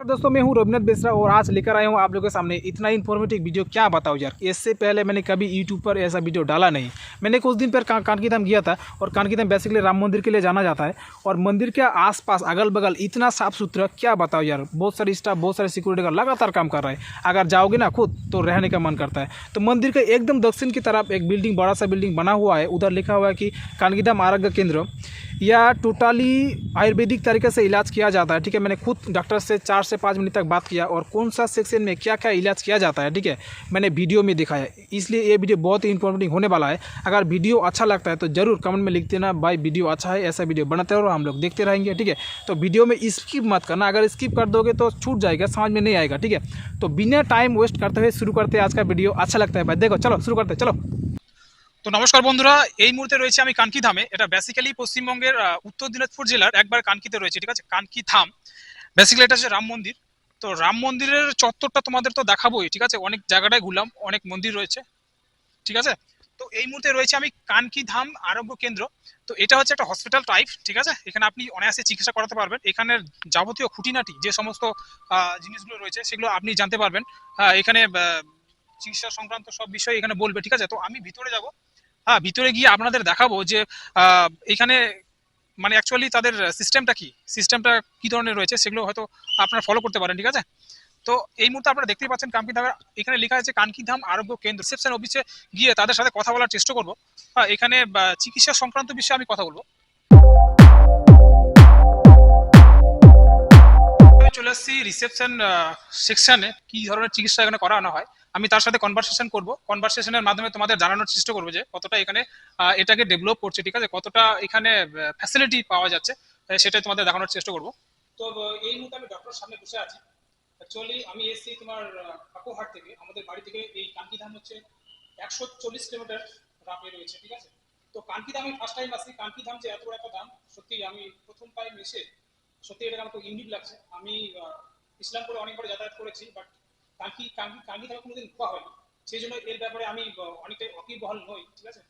दोस्तों मैं हूँ रविनाथ बेसरा और आज लेकर आया हूँ आप लोगों के सामने इतना इन्फॉर्मेटिव वीडियो क्या बताऊँ यार? इससे पहले मैंने कभी यूट्यूब पर ऐसा वीडियो डाला नहीं। मैंने कुछ दिन पर का, कानकी धाम गया था और कानकी धाम बेसिकली राम मंदिर के लिए जाना जाता है और मंदिर के आसपास अगल बगल इतना साफ़ सुथरा क्या बताओ यार? बहुत सारे स्टाफ बहुत सारे सिक्योरिटी का लगातार काम कर रहा है। अगर जाओगे ना खुद तो रहने का मन करता है। तो मंदिर के एकदम दक्षिण की तरफ़ एक बिल्डिंग बड़ा सा बिल्डिंग बना हुआ है। उधर लिखा हुआ है कि कानकी धाम आरोग्य केंद्र। या टोटली आयुर्वेदिक तरीके से इलाज किया जाता है, ठीक है? मैंने खुद डॉक्टर से चार से पाँच मिनट तक बात किया और कौन सा सेक्शन में क्या क्या इलाज किया जाता है, ठीक है? मैंने वीडियो में दिखाया इसलिए ये वीडियो बहुत ही इंफॉर्मेटिव होने वाला है। अगर वीडियो अच्छा लगता है तो ज़रूर कमेंट में लिख देना भाई, वीडियो अच्छा है, ऐसा वीडियो बनाते रहो, हम लोग देखते रहेंगे। ठीक है? तो वीडियो में स्किप मत करना। अगर स्किप कर दोगे तो छूट जाएगा, समझ में नहीं आएगा, ठीक है? तो बिना टाइम वेस्ट करते हुए शुरू करते हैं आज का वीडियो। अच्छा लगता है भाई। देखो, चलो, शुरू करते चलो। তো নমস্কার বন্ধুরা, এই মুহূর্তে রয়েছে আমি কানকি ধামে। এটা বেসিক্যালি পশ্চিমবঙ্গের উত্তর দিনাজপুর জেলার, একবার কানকিতে রয়েছে, ঠিক আছে? কানকি ধাম। বেসিক্যালি এটা হচ্ছে রাম মন্দির। তো রাম মন্দিরের চত্বরটা তোমাদের তো দেখাবোই, ঠিক আছে? অনেক জায়গাটায় ঘুরলাম, অনেক মন্দির রয়েছে, ঠিক আছে? তো এই মুহূর্তে রয়েছে আমি কানকি ধাম আরোগ্য কেন্দ্র। তো এটা হচ্ছে একটা হসপিটাল টাইপ ঠিক আছে? এখানে আপনি অনায়াসে চিকিৎসা করাতে পারবেন। এখানের যাবতীয় খুঁটিনাটি, যে সমস্ত জিনিসগুলো রয়েছে, সেগুলো আপনি জানতে পারবেন। এখানে চিকিৎসা সংক্রান্ত সব বিষয় এখানে বলবে, ঠিক আছে? তো আমি ভিতরে যাব। হ্যাঁ ভিতরে গিয়ে আপনাদের দেখাবো যে এখানে মানে অ্যাকচুয়ালি তাদের সিস্টেমটা কি? সিস্টেমটা কি ধরনের রয়েছে সেগুলো হয়তো আপনারা ফলো করতে পারেন, ঠিক আছে? তো এই মুহূর্তে আপনারা দেখতেই পাচ্ছেন কানকি ধামের এখানে লেখা আছে কানকি ধাম আরোগ্য কেন্দ্র। রিসেপশন অফিসে গিয়ে তাদের সাথে কথা বলার চেষ্টা করব। হ্যাঁ এখানে চিকিৎসা সংক্রান্ত বিষয়ে আমি কথা বলব। চলে এসেছি রিসেপশন সেকশনে কি ধরনের চিকিৎসা এখানে করানো হয়? আমি তার সাথে কনভারসেশন করব। কনভারসেশনের মাধ্যমে তোমাদের জানানোর চেষ্টা করব যে কতটা এখানে এটাকে ডেভেলপ করছে, ঠিক আছে? কতটা এখানে ফ্যাসিলিটি পাওয়া যাচ্ছে সেটাই তোমাদের দেখানোর চেষ্টা করব। তো এই মুহূর্তে আমি ডক্টর সামনে বসে আছি। অ্যাকচুয়ালি আমি এসেছি তোমার কাকুহাট থেকে। আমাদের বাড়ি থেকে এই কানকি ধাম হচ্ছে একশো চল্লিশ কিলোমিটার রাপে রয়েছে, ঠিক আছে? তো কানকি ধামে ফার্স্ট টাইম আসছি। কানকি ধাম যে এত বড় একটা দাম সত্যি আমি প্রথম টাইম এসে সত্যি এটা আমার খুব ইউনিক লাগছে। আমি ইসলামপুরে অনেকবার যাতায়াত করেছি বাট কানকি কানকি কানকি ধামে কোনোদিন ঘোরা হয়নি। সেই জন্য এর ব্যাপারে আমি অনেকটাই অকিবহাল নই ঠিক আছে?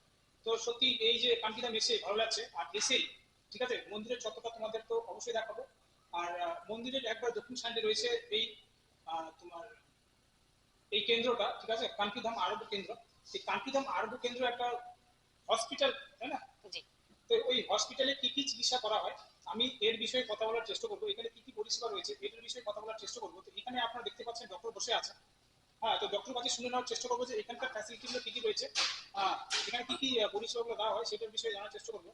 তো সত্যি এই যে কানকি এসে ভালো লাগছে আর এসেই ঠিক আছে? মন্দিরের চত্বরটা তোমাদের তো অবশ্যই দেখাবো। আর মন্দিরের একবার দক্ষিণ সাইডে রয়েছে এই তোমার এই কেন্দ্রটা ঠিক আছে? কানকিধাম আরোগ্য কেন্দ্র। এই কানকিধাম আরোগ্য কেন্দ্র একটা হসপিটাল তাই না? তো ওই হসপিটালে কি কি চিকিৎসা করা হয়? আমি এর বিষয়ে কথা বলার চেষ্টা করবো এখানে কি কি পরিষেবা রয়েছে এটার বিষয়ে কথা বলার চেষ্টা করবো তো এখানে আপনারা দেখতে পাচ্ছেন ডক্টর বসে আছে হ্যাঁ তো ডক্টর কাছে শুনে নেওয়ার চেষ্টা করবো যে এখানকার ফ্যাসিলিটিগুলো কি কি রয়েছে আহ, এখানে কি কি আহ, পরিষেবাগুলো দেওয়া হয় সেটার বিষয়ে জানার চেষ্টা করবো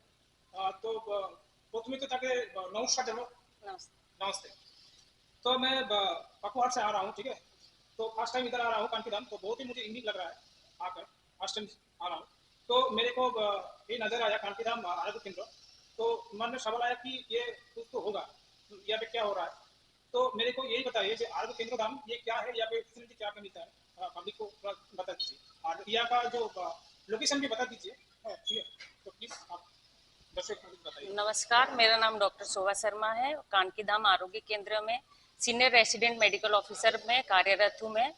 আহ, তো আহ, প্রথমে তো তাকে আহ, নমস্কার জানো नमस्ते नमस्ते तो मैं ब- पकुहाट से आ रहा हूँ ठीक है तो फर्स्ट टाइम इधर आ रहा हूँ कानकीधाम तो बहुत ही मुझे यूनिक लग रहा है आकर फर्स्ट टाइम आ रहा हूँ तो मेरे को ब- ये नजर आया कानकीधाम आरोग्य केंद्र तो मन में सवाल आया कि ये कुछ तो होगा यहाँ पे क्या हो रहा है? तो मेरे को यही बताइए कि आरोग्य केंद्र धाम ये क्या है पे फैसिलिटी क्या क्या मिलता है? पब्लिक को बता दीजिए। और यहाँ का जो लोकेशन भी बता दीजिए। हाँ, ठीक है। तो प्लीज़ आप नमस्कार मेरा नाम डॉक्टर शोभा शर्मा है कानकी धाम आरोग्य केंद्र में सीनियर रेसिडेंट मेडिकल ऑफिसर में कार्यरत हूँ मैं।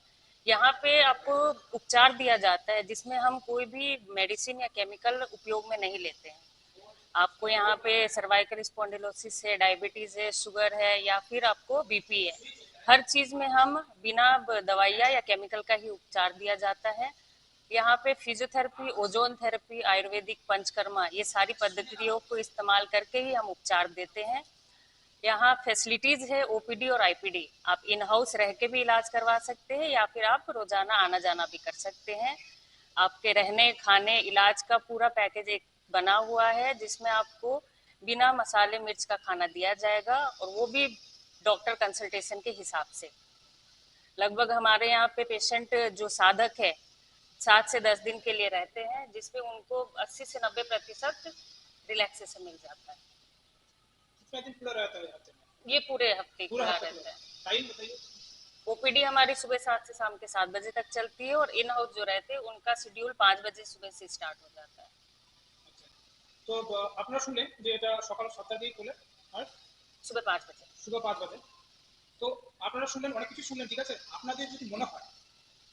यहाँ पे आपको उपचार दिया जाता है जिसमें हम कोई भी मेडिसिन या केमिकल उपयोग में नहीं लेते हैं। आपको यहाँ पे सर्वाइकल स्पॉन्डिलोसिस है डायबिटीज़ है शुगर है या फिर आपको बीपी है। हर चीज़ में हम बिना दवाइयाँ या केमिकल का ही उपचार दिया जाता है। यहाँ पे physiotherapy ozone therapy Ayurvedic Panchakarma, ये सारी पद्धतियों को इस्तेमाल करके ही हम उपचार देते हैं। यहाँ फैसिलिटीज़ है ओपीडी और आईपीडी आप इन हाउस रह के भी इलाज करवा सकते हैं या फिर आप रोज़ाना आना जाना भी कर सकते हैं। आपके रहने, खाने, इलाज का पूरा पैकेज एक बना हुआ है जिसमें आपको बिना मसाले मिर्च का खाना दिया जाएगा और वो भी डॉक्टर कंसल्टेशन के हिसाब से। लगभग हमारे यहाँ पे पेशेंट जो साधक है सात से दस दिन के लिए रहते हैं जिसमें उनको 80 से 90 प्रतिशत रिलैक्सेशन मिल जाता है। ये पूरे हफ़्ते खुला रहता है। ओपीडी हमारी सुबह सात से शाम के सात बजे तक चलती है और इन हाउस जो रहते हैं उनका शेड्यूल पाँच बजे सुबह से स्टार्ट हो जाता है। তো আপনারা শুনলেন যে এটা সকাল সাতটা দিয়ে খোলে আর? সুবে পাঁচ বাজে। সুবে পাঁচ বাজে। তো আপনারা শুনলেন অনেক কিছু শুনলেন ঠিক আছে? আপনাদের যদি মনে হয়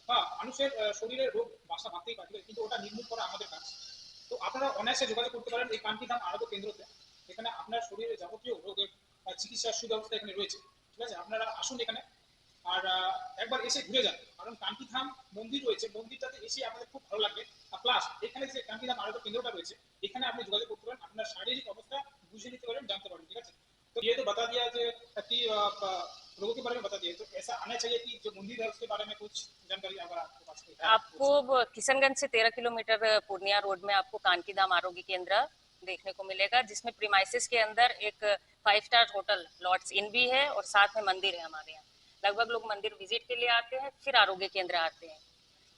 বা মানুষের শরীরে রোগ বাসা ভাবতেই পারবে কিন্তু ওটা নির্মূল করা আমাদের কাজ। তো আপনারা অনায়াসে যোগাযোগ করতে পারেন এই কান্তি ধাম আরোগ্য কেন্দ্রতে এখানে আপনার শরীরে যাবতীয় রোগের চিকিৎসার সুব্যবস্থা এখানে রয়েছে। ঠিক আছে? আপনারা আসুন এখানে আর আহ, একবার এসে ঘুরে যান কারণ কান্তিধাম মন্দির রয়েছে মন্দিরটাতে এসে আপনাদের খুব ভালো লাগবে আর প্লাস এখানে যে কান্তিধাম আরোগ্য কেন্দ্রটা রয়েছে এখানে আপনি যোগাযোগ করতে পারেন আপনার শারীরিক অবস্থা বুঝে নিতে পারেন জানতে পারেন ঠিক আছে तो ये तो बता दिया जो कि अ, प- लोगों के बारे में बता दिया तो ऐसा आना चाहिए कि जो मंदिर है उसके बारे में कुछ जानकारी अगर आपके पास कोई है आपको ब- किशनगंज से तेरह किलोमीटर पूर्णिया रोड में आपको कानकी धाम आरोग्य केंद्र देखने को मिलेगा जिसमें प्रीमाइसिस के अंदर एक five star hotel Lords Inn भी है और साथ में मंदिर है हमारे यहाँ लगभग लोग मंदिर विज़िट के लिए आते हैं, फिर आरोग्य केंद्र आते हैं।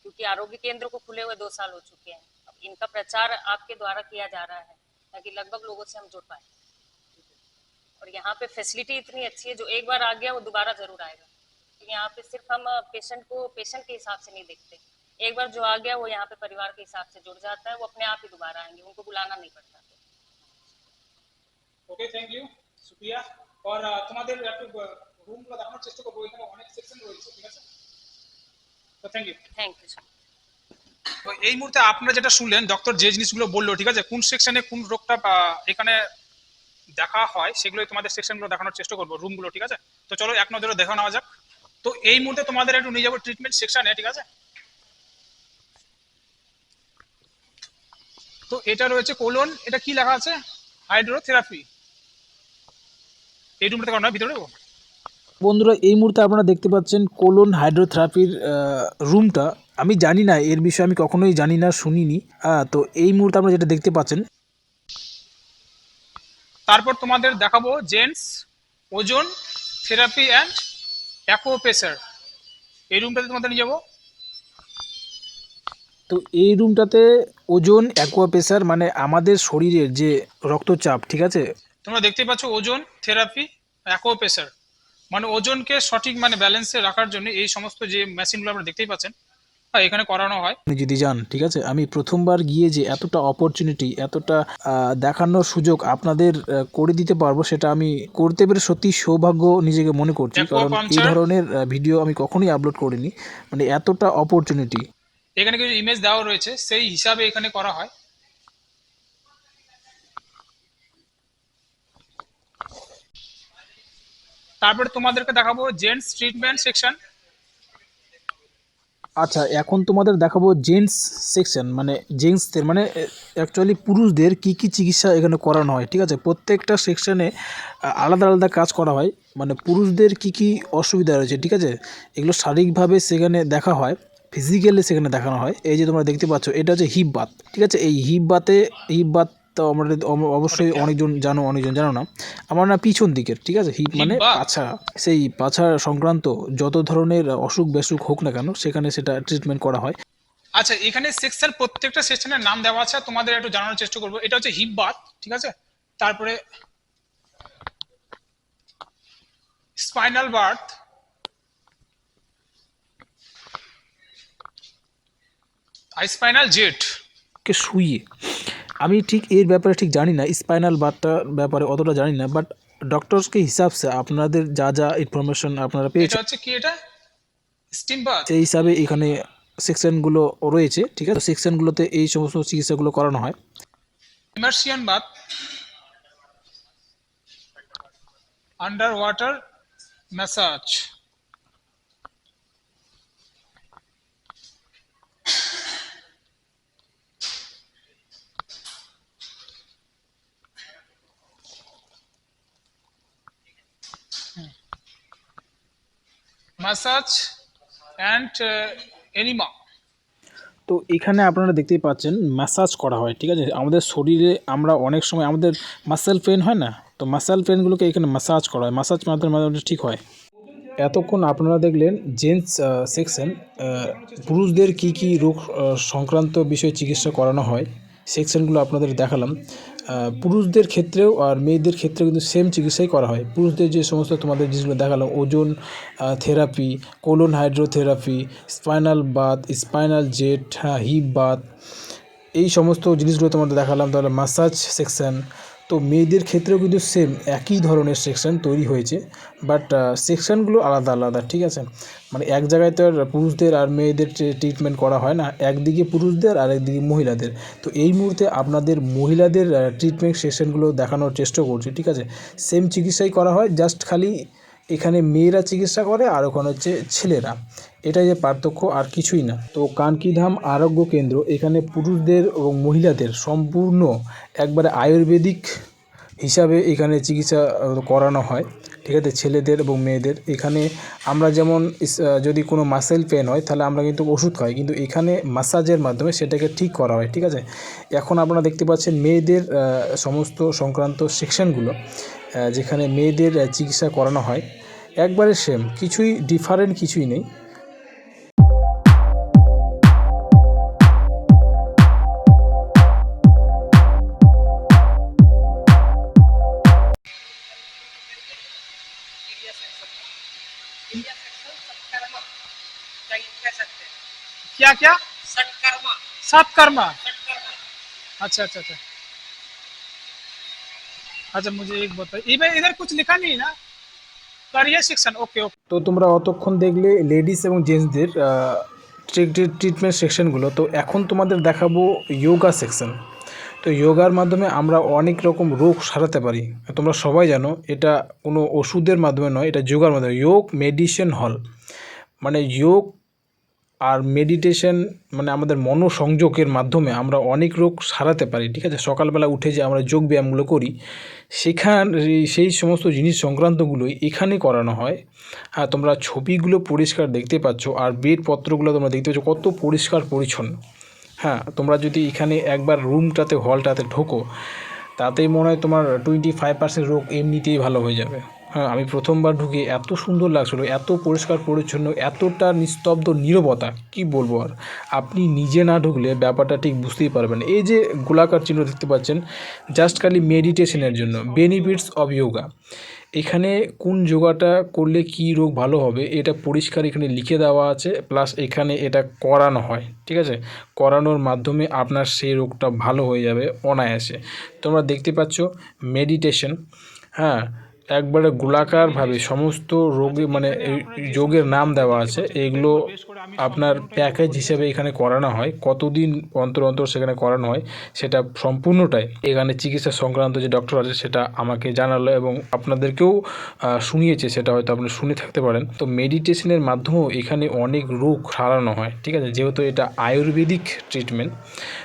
क्योंकि आरोग्य केंद्र को खुले हुए दो साल हो चुके हैं। अब इनका प्रचार आपके द्वारा किया जा रहा है, ताकि लगभग लोगों से हम जुड़ पाए। और यहाँ पे फैसिलिटी इतनी अच्छी है, जो एक बार आ गया, वो दोबारा ज़रूर आएगा। तो यहाँ पे सिर्फ़ हम पेशेंट को पेशेंट के हिसाब से नहीं देखते। एक बार जो आ गया, वो यहाँ पे परिवार के हिसाब से जुड़ जाता है, वो अपने आप ही दोबारा आएँगे, उनको बुलाना नहीं पड़ता। ओके थैंक यू शुक्रिया और तुम्हारे রুমগুলো দেখানোর চেষ্টা করব এখানে অনেক সেকশন রয়েছে ঠিক আছে? তো থ্যাংক ইউ থ্যাংক ইউ তো এই মুহূর্তে আপনারা যেটা শুনলেন ডক্টর যে জিনিসগুলো বলল ঠিক আছে কোন সেকশনে কোন রোগটা এখানে দেখা হয় সেগুলোই তোমাদের সেকশনগুলো দেখানোর চেষ্টা করব রুমগুলো ঠিক আছে? তো চলো এক নজরে দেখা নেওয়া যাক। তো এই মুহূর্তে তোমাদের একটু নিয়ে যাব ট্রিটমেন্ট সেকশনে ঠিক আছে? তো এটা রয়েছে কোলন এটা কি লেখা আছে? হাইড্রোথেরাপি এই রুমটা কারণ ভিতরে বন্ধুরা, এই মুহূর্তে আপনারা দেখতে পাচ্ছেন কোলন হাইড্রোথেরাপির রুমটা। আমি জানি না, এর বিষয়ে আমি কখনোই জানি না, শুনিনি। তো এই মুহূর্তে আপনারা যেটা দেখতে পাচ্ছেন, তারপর তোমাদের দেখাবো জেন্টস, ওজন, থেরাপি অ্যান্ড অ্যাকোপেসার এই রুমটাতে তোমাদের নিয়ে যাব। তো এই রুমটাতে ওজন অ্যাকোয়া প্রেসার মানে আমাদের শরীরের যে রক্তচাপ, ঠিক আছে? তোমরা দেখতে পাচ্ছ ওজন, থেরাপি অ্যাকোপেসার মানে ওজনকে সঠিক মানে ব্যালেন্সে রাখার জন্য এই সমস্ত যে মেশিনগুলো আপনারা দেখতেই পাচ্ছেন হ্যাঁ এখানে করানো হয়। আপনি যদি যান ঠিক আছে? আমি প্রথমবার গিয়ে যে এতটা অপরচুনিটি এতটা দেখানোর সুযোগ আপনাদের করে দিতে পারব সেটা আমি করতে পেরে সত্যি সৌভাগ্য নিজেকে মনে করছি। কারণ এই ধরনের ভিডিও আমি কখনোই আপলোড করিনি। মানে এতটা অপরচুনিটি এখানে কিছু ইমেজ দেওয়া রয়েছে সেই হিসাবে এখানে করা হয়। তারপরে তোমাদেরকে দেখাবো জেন্টস ট্রিটমেন্ট সেকশন আচ্ছা এখন তোমাদের দেখাবো জেন্টস সেকশন মানে জেন্টসদের মানে অ্যাকচুয়ালি পুরুষদের কি কি চিকিৎসা এখানে করানো হয়, ঠিক আছে? প্রত্যেকটা সেকশনে আলাদা আলাদা কাজ করা হয় মানে পুরুষদের কি কি অসুবিধা রয়েছে, ঠিক আছে? এগুলো শারীরিকভাবে সেখানে দেখা হয় ফিজিক্যালি সেখানে দেখানো হয়। এই যে তোমরা দেখতে পাচ্ছ, এটা হচ্ছে হিপ বাত ঠিক আছে? এই হিপ বাতে হিপ বাত তো আমরা অবশ্যই অনেকজন জানো অনেকজন জানো না। আমার না পিছন দিকের ঠিক আছে? হিপ মানে? পাছা সেই পাছা সংক্রান্ত যত ধরনের অসুখ বেসুখ হোক না কেন সেখানে সেটা ট্রিটমেন্ট করা হয়। আচ্ছা এখানে সেকশন প্রত্যেকটা সেকশনের নাম দেওয়া আছে তোমাদের একটু জানানোর চেষ্টা করব। এটা হচ্ছে হিপ বাত ঠিক আছে? তারপরে স্পাইনাল বার্থ স্পাইনাল জেট কে শুইয়ে। আমি ঠিক এর ব্যাপারে ঠিক জানি না স্পাইনাল বারটার ব্যাপারে অতটা জানি না বাট ডক্টরসকে হিসাব সে আপনাদের যা যা ইনফরমেশন আপনারা এটা পেয়েছেন। হচ্ছে কি এটা? স্টিম বাথ সেই হিসাবে এখানে সেকশনগুলো রয়েছে ঠিক আছে? সেকশনগুলোতে এই সমস্ত চিকিৎসাগুলো করানো হয়। Immersion bath under water massage massage and enema তো এখানে আপনারা দেখতেই পাচ্ছেন ম্যাসাজ করা হয়, ঠিক আছে? আমাদের শরীরে আমরা অনেক সময় আমাদের মাসেল পেন হয় না? তো মাসেল পেনগুলোকে এখানে ম্যাসাজ করা হয়। ম্যাসাজ মাধ্যমে মাধ্যমে ঠিক হয়। এতক্ষণ আপনারা দেখলেন জেন্টস সেকশন পুরুষদের কি কি রোগ সংক্রান্ত বিষয়ে চিকিৎসা করানো হয় সেকশনগুলো আপনাদের দেখালাম। পুরুষদের ক্ষেত্রেও আর মেয়েদের ক্ষেত্রে কিন্তু সেম চিকিৎসাই করা হয়। পুরুষদের যে সমস্ত তোমাদের জিনিসগুলো দেখালাম, ozone therapy colon hydrotherapy spinal bath spinal jet হ্যাঁ হিপ বাথ এই সমস্ত জিনিসগুলো তোমাদের দেখালাম। তাহলে মাসাজ সেকশন তো মেয়েদের ক্ষেত্রেও কিন্তু সেম একই ধরনের সেকশন তৈরি হয়েছে বাট সেকশনগুলো আলাদা আলাদা, ঠিক আছে? মানে এক জায়গায় তো আর পুরুষদের আর মেয়েদের ট্রিটমেন্ট করা হয় না, একদিকে পুরুষদের আর একদিকে মহিলাদের। তো এই মুহূর্তে আপনাদের মহিলাদের ট্রিটমেন্ট সেকশনগুলো দেখানোর চেষ্টা করছি, ঠিক আছে? সেম চিকিৎসাই করা হয় জাস্ট খালি এখানে মেয়েরা চিকিৎসা করে আর ওখানে হচ্ছে ছেলেরা। এটাই যে পার্থক্য আর কিছুই না। তো কানকিধাম আরোগ্য কেন্দ্র, এখানে পুরুষদের এবং মহিলাদের সম্পূর্ণ একবারে আয়ুর্বেদিক হিসাবে এখানে চিকিৎসা করানো হয়। ঠিক আছে? ছেলেদের এবং মেয়েদের। এখানে আমরা যেমন যদি কোনো মাসেল পেন হয়, তাহলে আমরা কিন্তু ওষুধ খাই। কিন্তু এখানে মাসাজের মাধ্যমে সেটাকে ঠিক করা হয়। ঠিক আছে? এখন আপনারা দেখতে পাচ্ছেন মেয়েদের সমস্ত সংক্রান্ত সেকশনগুলো যেখানে মেয়েদের আহ, চিকিৎসা করানো হয় একবারে সেম কিছুই ডিফারেন্ট কিছুই নেই क्या क्या सत्कर्मा अच्छा अच्छा अच्छा अच्छा मुझे एक बताइए इधर इधर कुछ लिखा नहीं है ना करियर सेक्शन ओके ओके তো তোমরা অতক্ষণ দেখলে লেডিস এবং জেন্টসদের ট্রিটমেন্ট সেকশনগুলো তো এখন তোমাদের দেখাবো যোগা সেকশন তো যোগার মাধ্যমে আমরা অনেক রকম রোগ সারাতে পারি তোমরা সবাই জানো এটা কোনো ওষুধের মাধ্যমে নয় এটা যোগার মাধ্যমে যোগ মেডিসিন হল মানে যোগ আর মেডিটেশন মানে আমাদের মনোসংযোগের মাধ্যমে আমরা অনেক রোগ সারাতে পারি, ঠিক আছে? সকালবেলা উঠে যে আমরা যোগ ব্যায়ামগুলো করি, সেখান সেই সমস্ত জিনিস সংক্রান্তগুলোই এখানে করানো হয়। হ্যাঁ তোমরা ছবিগুলো পরিষ্কার দেখতে পাচ্ছ, আর বেডপত্রগুলো তোমরা দেখতে পাচ্ছ, কত পরিষ্কার পরিচ্ছন্ন। হ্যাঁ তোমরা যদি এখানে একবার রুমটাতে হলটাতে ঢোকো তাতেই মনে হয় তোমার টোয়েন্টি ফাইভ পার্সেন্ট রোগ এমনিতেই ভালো হয়ে যাবে। আমি প্রথমবার ঢুকে এত সুন্দর লাগছিল, এত পরিষ্কার পরিচ্ছন্ন, এতটা নিস্তব্ধ নীরবতা, কি বলব আর? আপনি নিজে না ঢুকলে ব্যাপারটা ঠিক বুঝতেই পারবেন। এই যে গোলাকার চিহ্ন দেখতে পাচ্ছেন জাস্ট খালি মেডিটেশনের জন্য বেনিফিটস অফ যোগা এখানে কোন যোগাটা করলে কি রোগ ভালো হবে, এটা পরিষ্কার এখানে লিখে দেওয়া আছে প্লাস এখানে এটা করানো হয়, ঠিক আছে? করানোর মাধ্যমে আপনার সেই রোগটা ভালো হয়ে যাবে, অনায়াসে। তোমরা দেখতে পাচ্ছ মেডিটেশন হ্যাঁ? একবারে গোলাকারভাবে সমস্ত রোগে মানে যোগের নাম দেওয়া আছে, এগুলো আপনার প্যাকেজ হিসেবে এখানে করানো হয়। কতদিন অন্তর অন্তর সেখানে করানো হয়, সেটা সম্পূর্ণটাই এখানে চিকিৎসা সংক্রান্ত যে ডক্টর আছে সেটা আমাকে জানালো এবং আপনাদেরকেও শুনিয়েছে, সেটা হয়তো আপনি শুনে থাকতে পারেন। তো মেডিটেশনের মাধ্যমেও এখানে অনেক রোগ সারানো হয়, ঠিক আছে? যেহেতু এটা আয়ুর্বেদিক ট্রিটমেন্ট।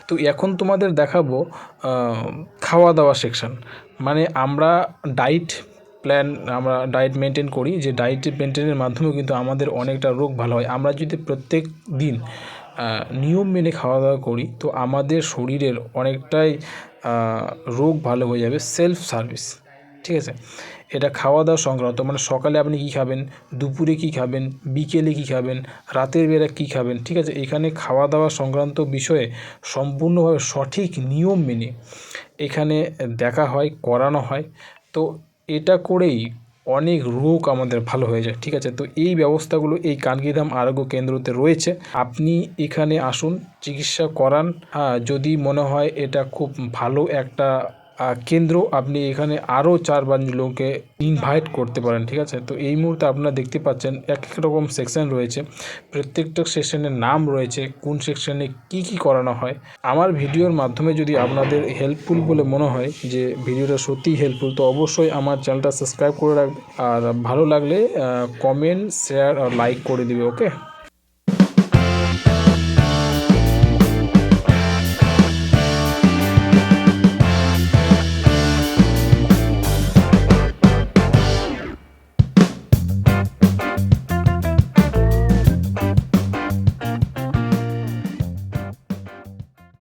তো এখন তোমাদের দেখাবো খাওয়া দাওয়া সেকশন। মানে আমরা ডাইট প্ল্যান আমরা ডায়েট মেনটেন করি, যে ডায়েট মেনটেনের মাধ্যমেও কিন্তু আমাদের অনেকটা রোগ ভালো হয়। আমরা যদি প্রত্যেক দিন নিয়ম মেনে খাওয়া দাওয়া করি, তো আমাদের শরীরের অনেকটাই রোগ ভালো হয়ে যাবে সেলফ সার্ভিস ঠিক আছে? এটা খাওয়া দাওয়া সংক্রান্ত মানে সকালে আপনি কী খাবেন, দুপুরে কী খাবেন, বিকেলে কী খাবেন, রাতের বেলা কী খাবেন, ঠিক আছে? এখানে খাওয়া দাওয়া সংক্রান্ত বিষয়ে সম্পূর্ণভাবে সঠিক নিয়ম মেনে এখানে দেখা হয়, করানো হয়। তো এটা করেই অনেক রোগ আমাদের ভালো হয়ে যায়, ঠিক আছে? তো এই ব্যবস্থাগুলো, এই কানকিধাম আরোগ্য কেন্দ্রতে রয়েছে। আপনি এখানে আসুন, চিকিৎসা করান। হ্যাঁ যদি মনে হয় এটা খুব ভালো একটা কেন্দ্র আপনি এখানে আরও চার পাঁচ লোককে ইনভাইট করতে পারেন, ঠিক আছে? তো এই মুহূর্তে আপনারা দেখতে পাচ্ছেন এক এক রকম সেকশন রয়েছে। প্রত্যেকটা সেকশনের নাম রয়েছে, কোন সেকশনে কি কি করানো হয়। আমার ভিডিওর মাধ্যমে যদি আপনাদের হেল্পফুল বলে মনে হয় যে ভিডিওটা সত্যিই হেল্পফুল তো অবশ্যই আমার চ্যানেলটা সাবস্ক্রাইব করে রাখবে আর ভালো লাগলে কমেন্ট শেয়ার আর লাইক করে দিবে ওকে